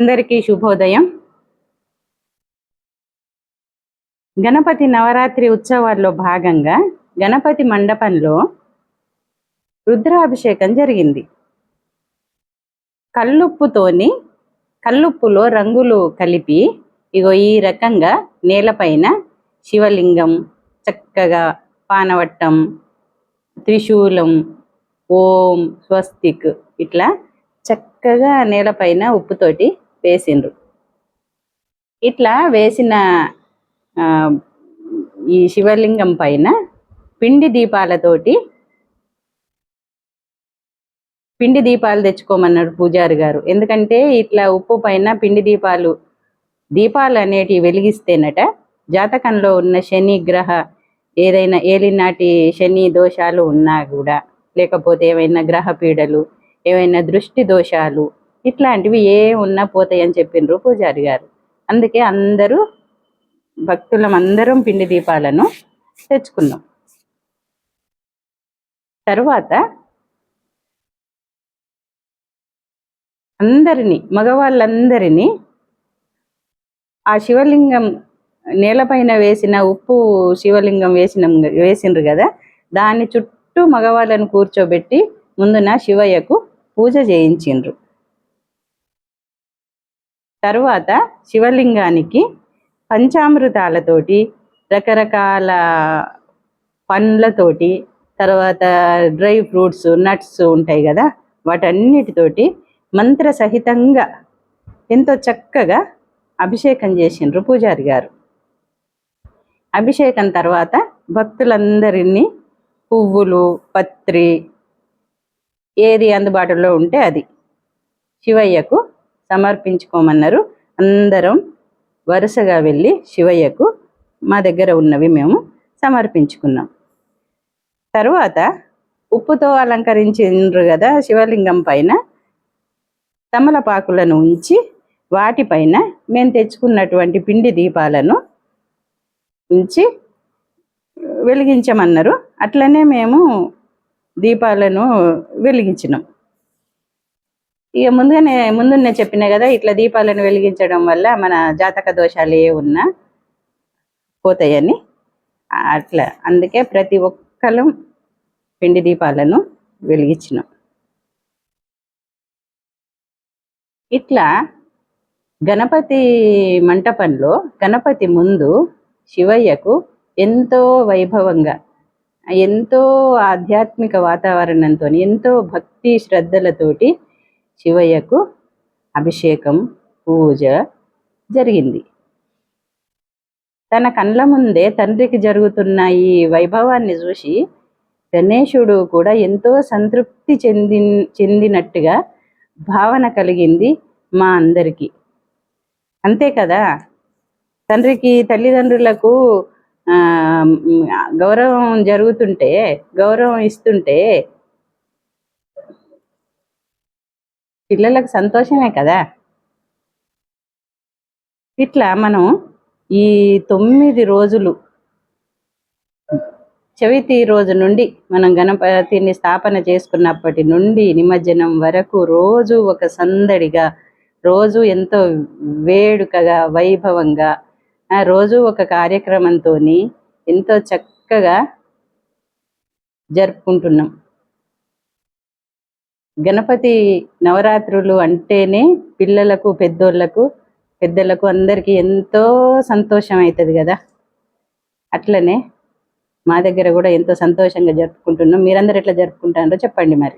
అందరికీ శుభోదయం. గణపతి నవరాత్రి ఉత్సవాల్లో భాగంగా గణపతి మండపంలో రుద్రాభిషేకం జరిగింది. కల్లుప్పుతోని కల్లుప్పులో రంగులు కలిపి ఇగో ఈ రకంగా నేలపైన శివలింగం చక్కగా పానవట్టం త్రిశూలం ఓం స్వస్తిక్ ఇట్లా చక్కగా నేలపైన ఉప్పుతోటి వేసిండ్రు. ఇట్లా వేసిన ఆ, ఈ శివలింగం పైన పిండి దీపాలతోటి పిండి దీపాలు తెచ్చుకోమన్నాడు పూజారి గారు. ఎందుకంటే ఇట్లా ఉప్పు పైన పిండి దీపాలు దీపాలు అనేటివి వెలిగిస్తేనట జాతకంలో ఉన్న శని గ్రహ ఏదైనా ఏలినాటి శని దోషాలు ఉన్నా కూడా లేకపోతే ఏమైనా గ్రహ పీడలు ఏమైనా దృష్టి దోషాలు ఇట్లాంటివి ఏ ఉన్నా పోతాయని చెప్పిండ్రు పూజారి గారు. అందుకే అందరూ భక్తులం అందరం పిండి దీపాలను తెచ్చుకున్నాం. తర్వాత అందరినీ మగవాళ్ళందరినీ ఆ శివలింగం నేలపైన వేసిన ఉప్పు శివలింగం వేసిన వేసిండ్రు కదా దాని చుట్టూ మగవాళ్ళను కూర్చోబెట్టి ముందున శివయ్యకు పూజ చేయించిండ్రు. తరువాత శివలింగానికి పంచామృతాలతోటి రకరకాల పండ్లతోటి తర్వాత డ్రై ఫ్రూట్స్ నట్స్ ఉంటాయి కదా వాటన్నిటితోటి మంత్ర సహితంగా ఎంతో చక్కగా అభిషేకం చేసిండ్రు పూజారి గారు. అభిషేకం తర్వాత భక్తులందరినీ పువ్వులు పత్రి ఏది అందుబాటులో ఉంటే అది శివయ్యకు సమర్పించుకోమన్నారు. అందరం వరుసగా వెళ్ళి శివయ్యకు మా దగ్గర ఉన్నవి మేము సమర్పించుకున్నాం. తరువాత ఉప్పుతో అలంకరించిండ్రు కదా శివలింగం పైన తమలపాకులను ఉంచి వాటిపైన మేము తెచ్చుకున్నటువంటి పిండి దీపాలను ఉంచి వెలిగించమన్నారు. అట్లనే మేము దీపాలను వెలిగించినాం. ఇక ముందుగానే ముందున్నే చెప్పిన కదా ఇట్లా దీపాలను వెలిగించడం వల్ల మన జాతక దోషాలు ఏ ఉన్నా పోతాయని. అట్లా అందుకే ప్రతి ఒక్కరు పిండి దీపాలను వెలిగించినాం. ఇట్లా గణపతి మంటపంలో గణపతి ముందు శివయ్యకు ఎంతో వైభవంగా ఎంతో ఆధ్యాత్మిక వాతావరణంతో ఎంతో భక్తి శ్రద్ధలతోటి శివయ్యకు అభిషేకం పూజ జరిగింది. తన కళ్ళ ముందే తండ్రికి జరుగుతున్న ఈ వైభవాన్ని చూసి గణేశుడు కూడా ఎంతో సంతృప్తి చెంది చెందినట్టుగా భావన కలిగింది మా అందరికీ. అంతే కదా? తండ్రికి తల్లిదండ్రులకు గౌరవం జరుగుతుంటే గౌరవం ఇస్తుంటే పిల్లలకు సంతోషమే కదా? ఇట్లా మనం ఈ తొమ్మిది రోజులు చవితి రోజు నుండి మనం గణపతిని స్థాపన చేసుకున్నప్పటి నుండి నిమజ్జనం వరకు రోజు ఒక సందడిగా రోజు ఎంతో వేడుకగా వైభవంగా ఆ రోజు ఒక కార్యక్రమంతో ఎంతో చక్కగా జరుపుకుంటున్నాం. గణపతి నవరాత్రులు అంటేనే పిల్లలకు పెద్దోళ్ళకు పెద్దలకు అందరికీ ఎంతో సంతోషం అవుతుంది కదా. అట్లనే మా దగ్గర కూడా ఎంతో సంతోషంగా జరుపుకుంటున్నాం. మీరందరూ ఎట్లా జరుపుకుంటారో చెప్పండి మరి.